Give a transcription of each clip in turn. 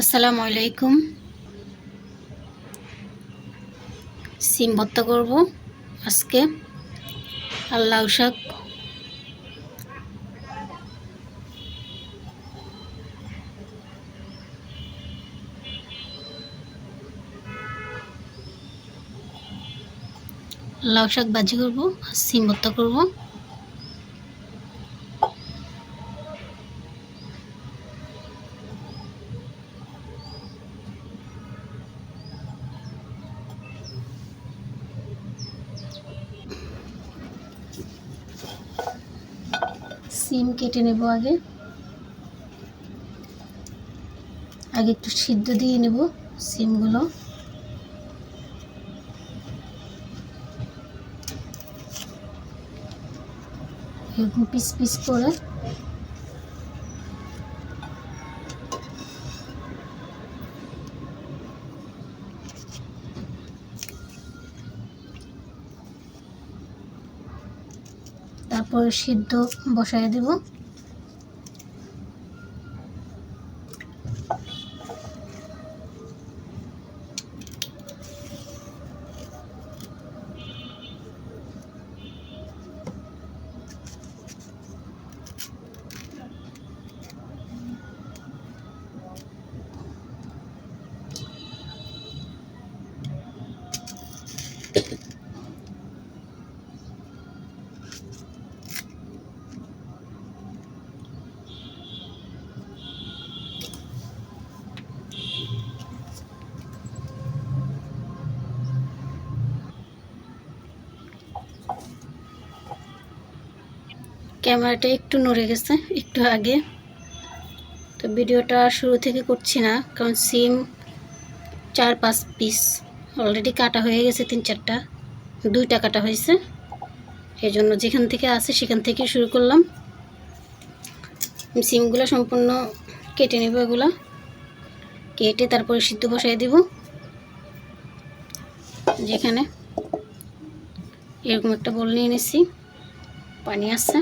আসসালামু আলাইকুম। সিম ভর্তা করব আজকে। আর লাউ শাক লাউ শাক ভাজি করব, সিম ভর্তা করব। সিম কেটে নেব আগে। আগে একটু সিদ্ধ দিয়ে নেব সিমগুলো। এরকম পিস পিস করে তারপর সিদ্ধ বসায় দেব। ক্যামেরাটা একটু নড়ে গেছে, একটু আগে। তো ভিডিওটা শুরু থেকে করছি না, কারণ সিম চার পাঁচ পিস অলরেডি কাটা হয়ে গেছে তিন চারটা, দুইটা কাটা হয়েছে। এই জন্য যেখান থেকে আছে সেখান থেকে শুরু করলাম। সিমগুলো সম্পূর্ণ কেটে নেব এগুলা। কেটে তারপরে সিদ্ধ বসাই দিব। যেখানে এরকম একটা বল নিয়ে এনেছি পানি আছে।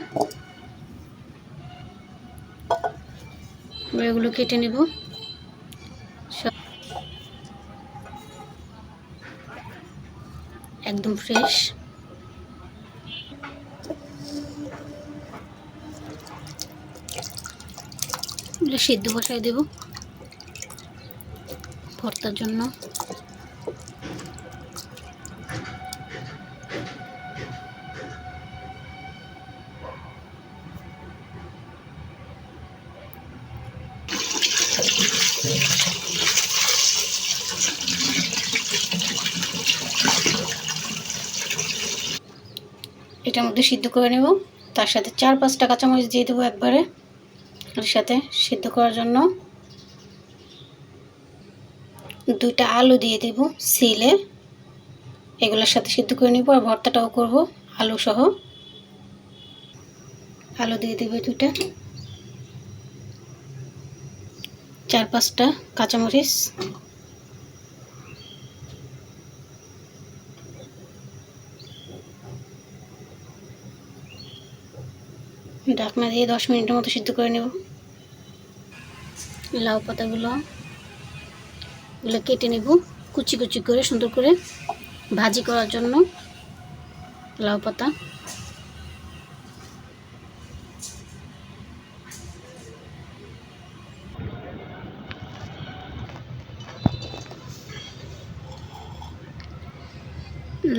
এগুলো কেটে নেব। একদম ফ্রেশ। সিদ্ধ বসায় দেব। ভর্তার জন্য। এটার মধ্যে সিদ্ধ করে নেব। তার সাথে চার পাঁচটা কাঁচামরিচ দিয়ে দেবো একবারে। এর সাথে সিদ্ধ করার জন্য দুইটা আলু দিয়ে দেব সিলে। এগুলোর সাথে সিদ্ধ করে নেব আর ভর্তাটাও করব, আলু সহ। আলু দিয়ে দেবে দুইটা। চার পাঁচটা কাঁচামরিচ। ঢাকনা দিয়ে দশ মিনিটের মতো সিদ্ধ করে নেব। লাউ পাতাগুলো, এগুলো কেটে নেব কুচি কুচি করে সুন্দর করে ভাজি করার জন্য লাউ পাতা।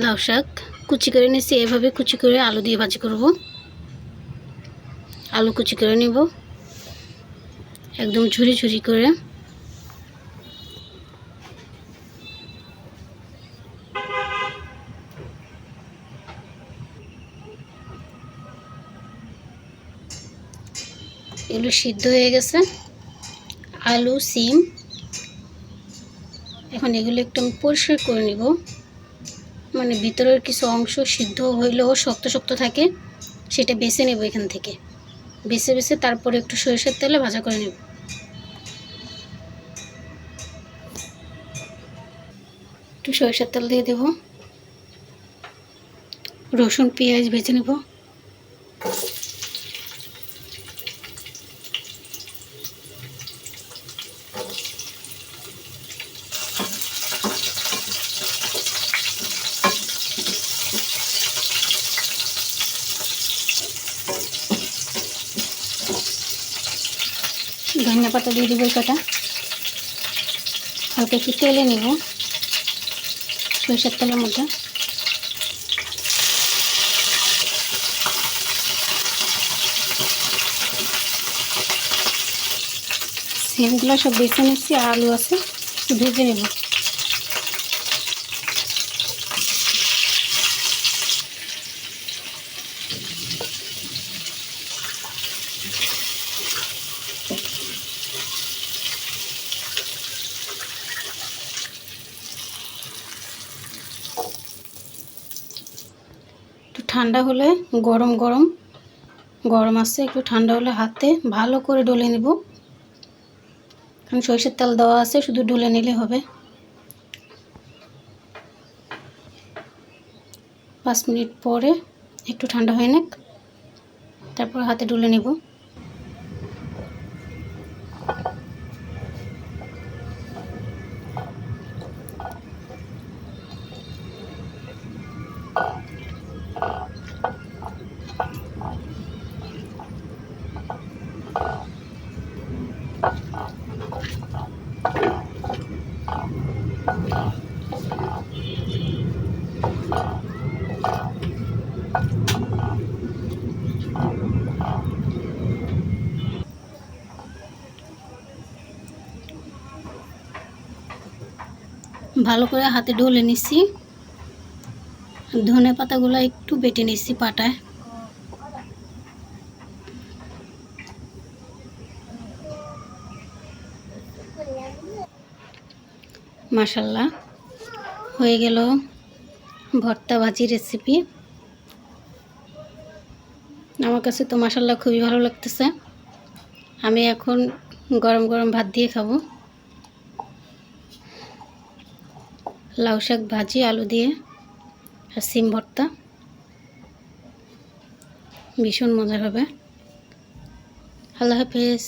লাউ শাক কুচি করে নিয়েছি, এভাবে কুচি করে আলু দিয়ে ভাজি করব। আলু কুচি করে নিব। একদম ঝুরি ঝুরি করে। এগুলো সিদ্ধ হয়ে গেছে। আলু, সিম। এখন এগুলো একটু আমি পরিষ্কার করে নিব। মানে ভিতরের কিছু অংশ সিদ্ধ হইলেও শক্ত শক্ত থাকে, সেটা বেছে নেব এখান থেকে। বেছে বেছে তারপরে একটু সরিষার তেলে ভাজা করে নেব। একটু সরিষার তেল দিয়ে দেব। রসুন, পেঁয়াজ ভেজে নেব। পাতা দিয়ে দেবো কটা হালকা একটু তেলে নেব, সরিষার তেলের মধ্যে। সেমগুলো সব বেছে নিচ্ছি, আলু আছে ভেজে নেব। ঠান্ডা হলে গরম গরম গরম আছে, একটু ঠান্ডা হলে হাতে ভালো করে ডলে নেব। কারণ সরষের তেল দেওয়া আছে, শুধু ডলে নিলে হবে। পাঁচ মিনিট পরে একটু ঠান্ডা হয়ে নেক, তারপর হাতে ডলে নেব। ভালো করে হাতে ঢলে নিচ্ছি ধনে পাতাগুলো একটু বেটে নিচ্ছি পাটায়। মাসাল্লাহ হয়ে গেল ভর্তা ভাজি রেসিপি আমার কাছে তো মাসাল্লাহ খুবই ভালো লাগতেছে। আমি এখন গরম গরম ভাত দিয়ে খাব। লাউ শাক ভাজি আলু দিয়ে আর সিম ভর্তা। ভীষণ মজার হবে। আল্লাহ হাফেজ।